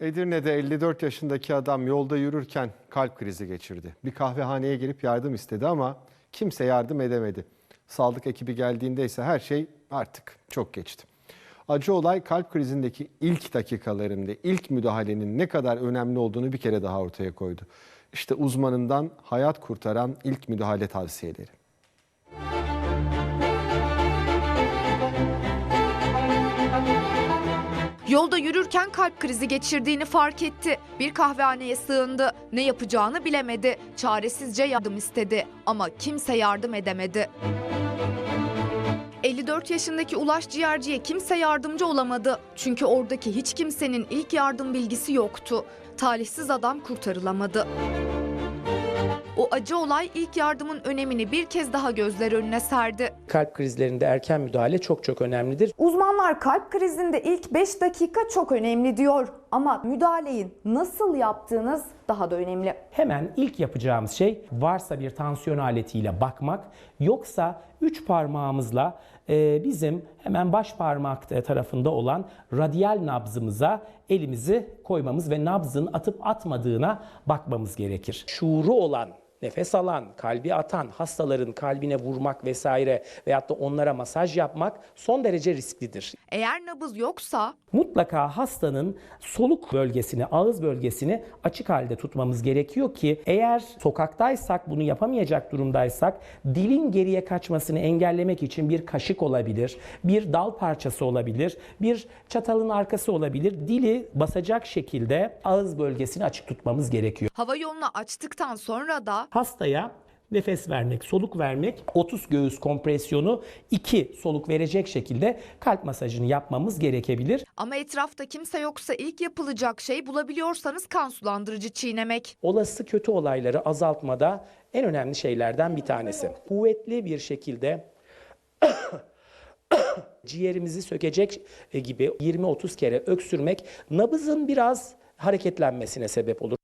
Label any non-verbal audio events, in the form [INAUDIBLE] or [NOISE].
Edirne'de 54 yaşındaki adam yolda yürürken kalp krizi geçirdi. Bir kahvehaneye girip yardım istedi ama kimse yardım edemedi. Sağlık ekibi geldiğinde ise her şey artık çok geçti. Acı olay kalp krizindeki ilk dakikalarında ilk müdahalenin ne kadar önemli olduğunu bir kere daha ortaya koydu. İşte uzmanından hayat kurtaran ilk müdahale tavsiyeleri. Yolda yürürken kalp krizi geçirdiğini fark etti. Bir kahvehaneye sığındı. Ne yapacağını bilemedi. Çaresizce yardım istedi ama kimse yardım edemedi. 54 yaşındaki Ulaş Ciğerci'ye kimse yardımcı olamadı. Çünkü oradaki hiç kimsenin ilk yardım bilgisi yoktu. Talihsiz adam kurtarılamadı. O acı olay ilk yardımın önemini bir kez daha gözler önüne serdi. Kalp krizlerinde erken müdahale çok çok önemlidir. Uzmanlar kalp krizinde ilk 5 dakika çok önemli diyor. Ama müdahaleyi nasıl yaptığınız daha da önemli. Hemen ilk yapacağımız şey varsa bir tansiyon aletiyle bakmak, yoksa üç parmağımızla e, bizim hemen baş parmak tarafında olan radyal nabzımıza elimizi koymamız ve nabzın atıp atmadığına bakmamız gerekir. Şuuru olan nefes alan, kalbi atan hastaların kalbine vurmak vesaire veyahut da onlara masaj yapmak son derece risklidir. Eğer nabız yoksa Mutlaka hastanın soluk bölgesini, ağız bölgesini açık halde tutmamız gerekiyor ki eğer sokaktaysak, bunu yapamayacak durumdaysak dilin geriye kaçmasını engellemek için bir kaşık olabilir, bir dal parçası olabilir, bir çatalın arkası olabilir. Dili basacak şekilde ağız bölgesini açık tutmamız gerekiyor. hava yolunu açtıktan sonra da Hastaya nefes vermek, soluk vermek, 30 göğüs kompresyonu 2 soluk verecek şekilde kalp masajını yapmamız gerekebilir. Ama etrafta kimse yoksa ilk yapılacak şey bulabiliyorsanız kan sulandırıcı çiğnemek. olası kötü olayları azaltmada en önemli şeylerden bir tanesi. Kuvvetli bir şekilde [COUGHS] ciğerimizi sökecek gibi 20-30 kere öksürmek nabızın biraz hareketlenmesine sebep olur.